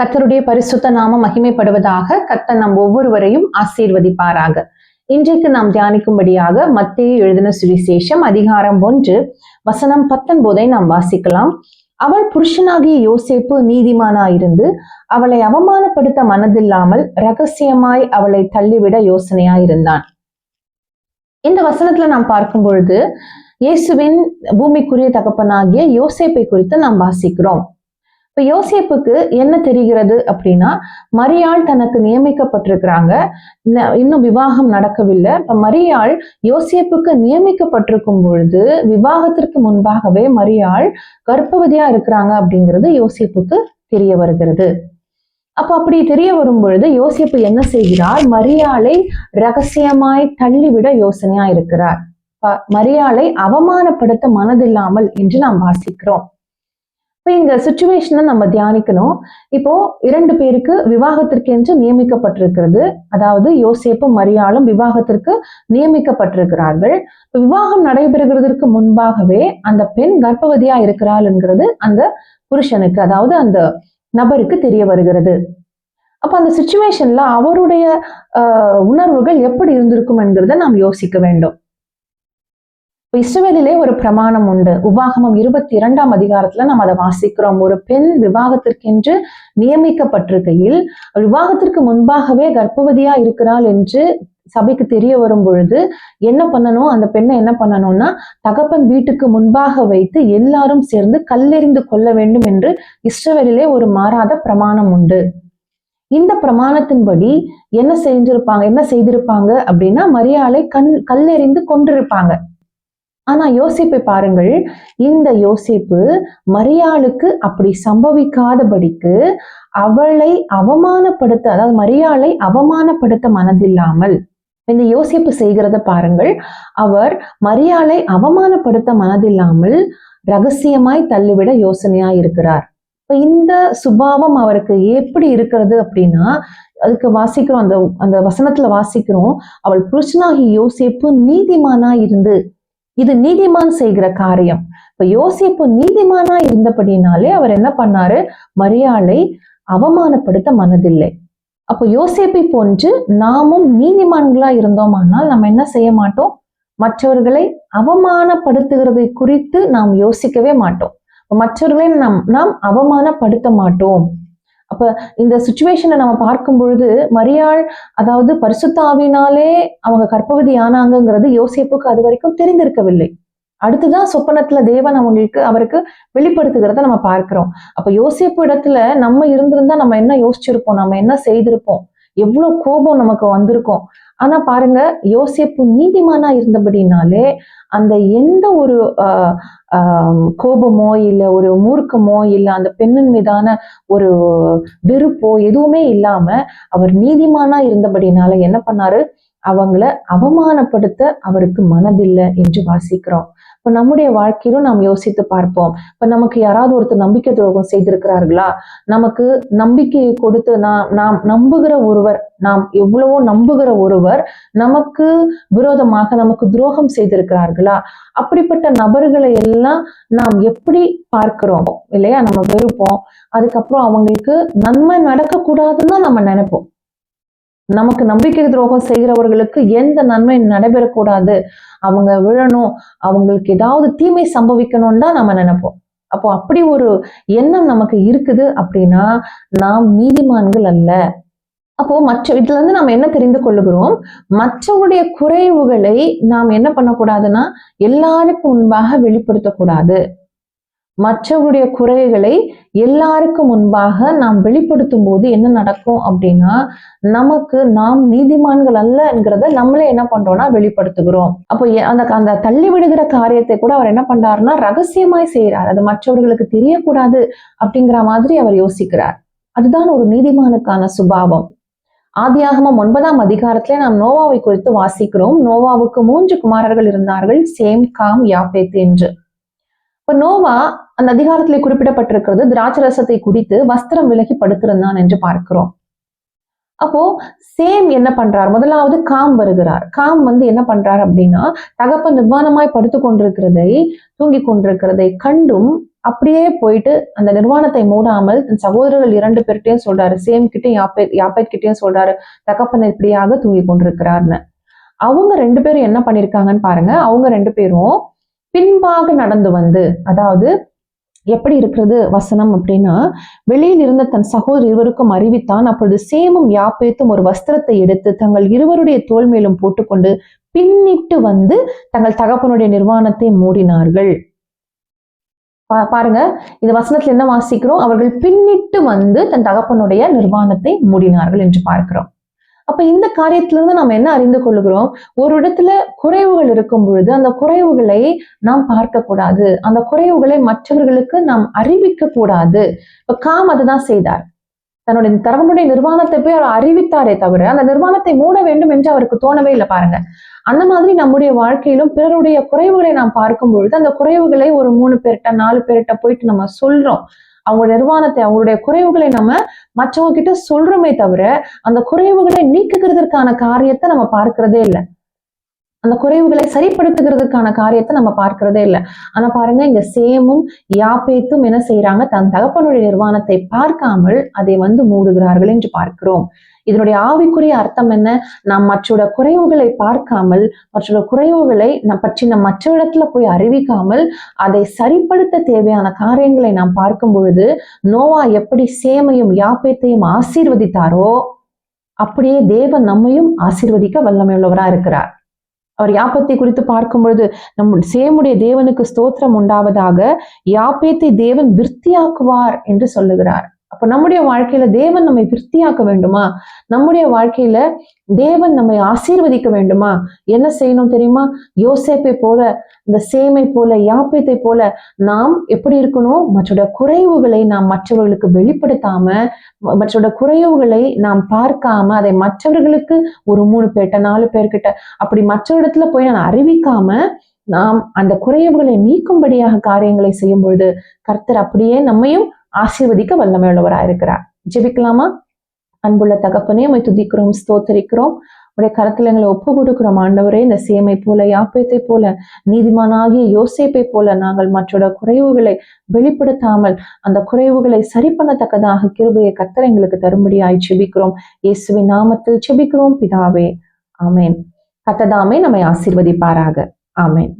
கத்தருடைய பரிசுத்த நாம மகிமைப்படுவதாக கத்த நம் ஒவ்வொருவரையும் ஆசீர்வதிப்பாராக. இன்றைக்கு நாம் தியானிக்கும்படியாக மத்திய எழுதின சுவிசேஷம் அதிகாரம் ஒன்று வசனம் பத்தொன்பதை நாம் வாசிக்கலாம். அவள் புருஷனாகிய யோசேப்பு நீதிமானாயிருந்து அவளை அவமானப்படுத்த மனதில்லாமல் ரகசியமாய் அவளை தள்ளிவிட யோசனையாயிருந்தான். இந்த வசனத்துல நாம் பார்க்கும் பொழுது இயேசுவின் பூமிக்குரிய தகப்பனாகிய யோசேப்பை குறித்து நாம் வாசிக்கிறோம். இப்ப யோசிப்புக்கு என்ன தெரிகிறது அப்படின்னா மரியாள் தனக்கு நியமிக்கப்பட்டிருக்கிறாங்க. இன்னும் விவாகம் நடக்கவில்லை. இப்ப மரியாள் யோசிப்புக்கு நியமிக்கப்பட்டிருக்கும் பொழுது விவாகத்திற்கு முன்பாகவே மரியாள் கர்ப்பவதியா இருக்கிறாங்க அப்படிங்கிறது யோசிப்புக்கு தெரிய வருகிறது. அப்ப அப்படி தெரிய வரும் பொழுது யோசிப்பு என்ன செய்கிறார்? மரியாளை ரகசியமாய் தள்ளிவிட யோசனையா இருக்கிறார். மரியாளை அவமானப்படுத்த மனதில்லாமல் என்று நாம் வாசிக்கிறோம். இப்போ இந்த சுச்சுவேஷனை நம்ம தியானிக்கணும். இப்போ இரண்டு பேருக்கு விவாகத்திற்கு என்று நியமிக்கப்பட்டிருக்கிறது. அதாவது யோசேப்பும் மரியாளும் விவாகத்திற்கு நியமிக்கப்பட்டிருக்கிறார்கள். விவாகம் நடைபெறுகிறதற்கு முன்பாகவே அந்த பெண் கர்ப்பவதியா இருக்கிறாள் என்கிறது அந்த புருஷனுக்கு அதாவது அந்த நபருக்கு தெரிய வருகிறது. அப்ப அந்த சுச்சுவேஷன்ல அவருடைய உணர்வுகள் எப்படி இருந்திருக்கும் என்கிறத நாம் யோசிக்க வேண்டும். இஸ்ரவேலிலே ஒரு பிரமாணம் உண்டு. உபாகமம் இருபத்தி இரண்டாம் அதிகாரத்துல நம்ம அதை வாசிக்கிறோம். ஒரு பெண் விவாகத்திற்கென்று நியமிக்கப்பட்டிருக்கையில் விவாகத்திற்கு முன்பாகவே கர்ப்பவதியா இருக்கிறாள் என்று சபைக்கு தெரிய வரும் பொழுது என்ன பண்ணணும்? அந்த பெண்ணை என்ன பண்ணணும்னா தகப்பன் வீட்டுக்கு முன்பாக வைத்து எல்லாரும் சேர்ந்து கல்லெறிந்து கொள்ள வேண்டும் என்று இஸ்ரவேலிலே ஒரு மாறாத பிரமாணம் உண்டு. இந்த பிரமாணத்தின்படி என்ன செஞ்சிருப்பாங்க? என்ன செய்திருப்பாங்க? அப்படின்னா மரியாதை கண் கல்லெறிந்து கொண்டிருப்பாங்க ஆனா யோசிப்பை பாருங்கள். இந்த யோசிப்பு மரியாளுக்கு அப்படி சம்பவிக்காதபடிக்கு அவளை அவமானப்படுத்த அதாவது மரியாளை அவமானப்படுத்த மனதில்லாமல் இந்த யோசிப்பு செய்கிறத பாருங்கள். அவர் மரியாளை அவமானப்படுத்த மனதில்லாமல் ரகசியமாய் தள்ளிவிட யோசனையா இருக்கிறார். இப்ப இந்த சுபாவம் அவருக்கு எப்படி இருக்கிறது அப்படின்னா அதுக்கு வாசிக்கிறோம் அந்த அந்த வசனத்துல வாசிக்கிறோம். அவள் புருஷனாகி யோசிப்பு நீதிமானா இருந்து இது நீதிமான் செய்கிற காரியம். இப்ப யோசிப்பு நீதிமானா இருந்தபடினாலே அவர் என்ன பண்ணாரு? மரியாளை அவமானப்படுத்த மனதில்லை. அப்போ யோசிப்பை போன்று நாமும் நீதிமான்களா இருந்தோமானால் நம்ம என்ன செய்ய மாட்டோம்? மற்றவர்களை அவமானப்படுத்துகிறதை குறித்து நாம் யோசிக்கவே மாட்டோம். மற்றவர்களை நாம் நாம் அவமானப்படுத்த மாட்டோம். அப்போ இந்த சுச்சுவேஷனை நம்ம பார்க்கும் பொழுது மரியாள் அதாவது பரிசுத்தாவினாலே அவங்க கற்பவதி ஆனாங்கிறது யோசிப்புக்கு அது வரைக்கும் தெரிந்திருக்கவில்லை. அடுத்துதான் சொப்பனத்துல தேவன் அவங்களுக்கு அவருக்கு வெளிப்படுத்துகிறத நம்ம பார்க்கிறோம். அப்ப யோசிப்பு இடத்துல நம்ம இருந்திருந்தா நம்ம என்ன யோசிச்சிருப்போம்? நம்ம என்ன செய்திருப்போம்? எவ்வளவு கோபம் நமக்கு வந்திருக்கும்? ஆனா பாருங்க யோசிப்பு நீதிமானா இருந்தபடினாலே அந்த எந்த ஒரு கோபமோ இல்ல ஒரு மூர்க்கமோ இல்ல அந்த பெண்ணின் மீதான ஒரு வெறுப்போ எதுவுமே இல்லாம அவர் நீதிமானா இருந்தபடினால என்ன பண்ணாரு? அவங்கள அவமானப்படுத்த அவருக்கு மனதில்லை என்று வாசிக்கிறோம். இப்ப நம்முடைய வாழ்க்கையிலும் நாம் யோசித்து பார்ப்போம். இப்ப நமக்கு யாராவது ஒருத்தர் நம்பிக்கை துரோகம் செய்திருக்கிறார்களா? நமக்கு நம்பிக்கையை கொடுத்து நாம் நாம் நம்புகிற ஒருவர் நாம் எவ்வளவோ நம்புகிற ஒருவர் நமக்கு விரோதமாக நமக்கு துரோகம் செய்திருக்கிறார்களா? அப்படிப்பட்ட நபர்களை எல்லாம் நாம் எப்படி பார்க்கிறோம்? இல்லையா? நம்ம வெறுப்போம். அதுக்கப்புறம் அவங்களுக்கு நன்மை நடக்கக்கூடாதுன்னு தான் நம்ம நினைப்போம். நமக்கு நம்பிக்கை துரோகம் செய்கிறவர்களுக்கு எந்த நன்மை நடைபெறக்கூடாது. அவங்க விழணும் அவங்களுக்கு ஏதாவது தீமை சம்பவிக்கணும்னு தான் நம்ம நினைப்போம். அப்போ அப்படி ஒரு எண்ணம் நமக்கு இருக்குது அப்படின்னா நாம் நீதிமான்கள் அல்ல. அப்போ மற்ற இதுல இருந்து நம்ம என்ன தெரிந்து கொள்ளுகிறோம்? மற்றவருடைய குறைவுகளை நாம் என்ன பண்ணக்கூடாதுன்னா எல்லாருக்கும் முன்பாக வெளிப்படுத்தக்கூடாது. மற்றவருடைய குறைகளை எல்லாருக்கும் முன்பாக நாம் வெளிப்படுத்தும் போது என்ன நடக்கும் அப்படின்னா நமக்கு நாம் நீதிமான்கள் அல்ல என்கிறத நம்மளே என்ன பண்றோம்னா வெளிப்படுத்துகிறோம். அப்போ அந்த அந்த தள்ளி விடுகிற காரியத்தை கூட அவர் என்ன பண்றாருன்னா ரகசியமாய் செய்யறார் அது மற்றவர்களுக்கு தெரியக்கூடாது அப்படிங்கிற மாதிரி அவர் யோசிக்கிறார். அதுதான் ஒரு நீதிமானுக்கான சுபாவம். ஆதியாகமம் ஒன்பதாம் அதிகாரத்துல நாம் நோவாவை குறித்து வாசிக்கிறோம். நோவாவுக்கு மூன்று குமாரர்கள் இருந்தார்கள் சேம் காம் யாபேத் என்று. இப்ப நோவா அந்த அதிகாரத்திலே குறிப்பிடப்பட்டிருக்கிறது திராட்ச ரசத்தை குடித்து வஸ்திரம் விலகி படுத்திருந்தான் என்று பார்க்கிறோம். அப்போ சேம் என்ன பண்றார்? முதலாவது காம் வருகிறார். காம் வந்து என்ன பண்றார் அப்படின்னா தகப்ப நிர்வாணமாய் படுத்து கொண்டிருக்கிறதை தூங்கி கொண்டிருக்கிறதை கண்டும் அப்படியே போயிட்டு அந்த நிர்வாணத்தை மூடாமல் தன் சகோதரர்கள் இரண்டு பேர்கிட்டையும் சொல்றாரு சேம் கிட்டையும் யாப்பே யாப்பேட் கிட்டையும் சொல்றாரு தகப்பன் இப்படியாக தூங்கி கொண்டிருக்கிறார்னு. அவங்க ரெண்டு பேரும் என்ன பண்ணிருக்காங்கன்னு பாருங்க அவங்க ரெண்டு பேரும் பின்பாக நடந்து வந்து அதாவது எப்படி இருக்கிறது வசனம் அப்படின்னா வெளியில் இருந்த தன் சகோதரர் இருவருக்கும் அறிவித்தான் அப்பொழுது சேமும் யாப்பேத்தும் ஒரு வஸ்திரத்தை எடுத்து தங்கள் இருவருடைய தோல் மேலும் போட்டுக்கொண்டு பின்னிட்டு வந்து தங்கள் தகப்பனுடைய நிர்வாணத்தை மூடினார்கள். பாருங்க இந்த வசனத்துல என்ன வாசிக்கிறோம்? அவர்கள் பின்னிட்டு வந்து தன் தகப்பனுடைய நிர்வாணத்தை மூடினார்கள் என்று பார்க்கிறோம். அப்ப இந்த காரியத்திலிருந்து நாம் என்ன அறிந்து கொள்ளுகிறோம்? ஒரு இடத்துல குறைவுகள் இருக்கும் பொழுது அந்த குறைவுகளை நாம் பார்க்க கூடாது அந்த குறைவுகளை மற்றவர்களுக்கு நாம் அறிவிக்க கூடாது இப்ப காம் அதுதான் செய்தார். தன்னுடைய தகவனுடைய நிர்வாணத்தை போய் அவர் அறிவித்தாரே தவிர அந்த நிர்வாணத்தை மூட வேண்டும் என்று அவருக்கு தோணவே இல்லை பாருங்க. அந்த மாதிரி நம்முடைய வாழ்க்கையிலும் பிறருடைய குறைவுகளை நாம் பார்க்கும் பொழுது அந்த குறைவுகளை ஒரு மூணு பேர்கிட்ட நாலு பேர்கிட்ட போயிட்டு நம்ம சொல்றோம். அவங்க நிர்வாணத்தை அவங்களுடைய குறைவுகளை நம்ம மற்றவங்க கிட்ட சொல்றோமே தவிர அந்த குறைவுகளை நீக்குகிறதுக்கான காரியத்தை நம்ம பார்க்கிறதே இல்லை. அந்த குறைவுகளை சரிப்படுத்துகிறதுக்கான காரியத்தை நம்ம பார்க்கிறதே இல்லை. ஆனா பாருங்க இங்க சேமும் யாப்பேத்தும் என்ன செய்யறாங்க தன் தகப்பனுடைய நிர்வாணத்தை பார்க்காமல் அதை வந்து மூடுகிறார்கள் என்று பார்க்கிறோம். இதனுடைய ஆவிக்குரிய அர்த்தம் என்ன? நாம் மற்றோட குறைவுகளை பார்க்காமல் மற்றோட குறைவுகளை பற்றி நம் மற்ற இடத்துல போய் அறிவிக்காமல் அதை சரிப்படுத்த தேவையான காரியங்களை நாம் பார்க்கும் பொழுது நோவா எப்படி சேமையும் யாப்பேத்தையும் ஆசீர்வதித்தாரோ அப்படியே தேவன் நம்மையும் ஆசீர்வதிக்க வல்லமையுள்ளவராக இருக்கிறார். அவர் யாப்பத்தை குறித்து பார்க்கும் பொழுது நம் சேமுடைய தேவனுக்கு ஸ்தோத்திரம் உண்டாவதாக யாப்பேத்தை தேவன் விருத்தியாக்குவார் என்று சொல்லுகிறார். அப்ப நம்முடைய வாழ்க்கையில தேவன் நம்மை விருத்தியாக்க வேண்டுமா? நம்முடைய வாழ்க்கையில தேவன் நம்மை ஆசீர்வதிக்க வேண்டுமா? என்ன செய்யணும் தெரியுமா? யோசேப்பை போல இந்த சேமை போல யாப்பேத்தை போல நாம் எப்படி இருக்கணும்? மற்றோட குறைவுகளை நாம் மற்றவர்களுக்கு வெளிப்படுத்தாம மற்றோட குறைவுகளை நாம் பார்க்காம அதை மற்றவர்களுக்கு ஒரு மூணு பேர்கிட்ட நாலு பேர்கிட்ட அப்படி மற்ற இடத்துல போய் நான் அறிவிக்காம நாம் அந்த குறைவுகளை நீக்கும்படியாக காரியங்களை செய்யும் பொழுது கர்த்தர் அப்படியே நம்மையும் ஆசீர்வதிக்க வல்லமையுள்ளவராக இருக்கிறார் ஜெபிக்கலாமா? அன்புள்ள தகப்பனே உமை துதிக்கிறோம் ஸ்தோத்தரிக்கிறோம். உடைய கரத்துல எங்களை ஒப்பு கொடுக்கிறோம் ஆண்டவரே. இந்த சேமை போல யாப்பியத்தை போல நீதிமானாகிய யோசேப்பை போல நாங்கள் மற்றோட குறைவுகளை வெளிப்படுத்தாமல் அந்த குறைவுகளை சரி பண்ணத்தக்கதாக கிருபையை கத்தர் எங்களுக்கு தரும்படியாய் செபிக்கிறோம். இயேசுவின் நாமத்தில் செபிக்கிறோம் பிதாவே. ஆமேன். கத்ததாமே நம்மை ஆசீர்வதிப்பாராக. ஆமேன்.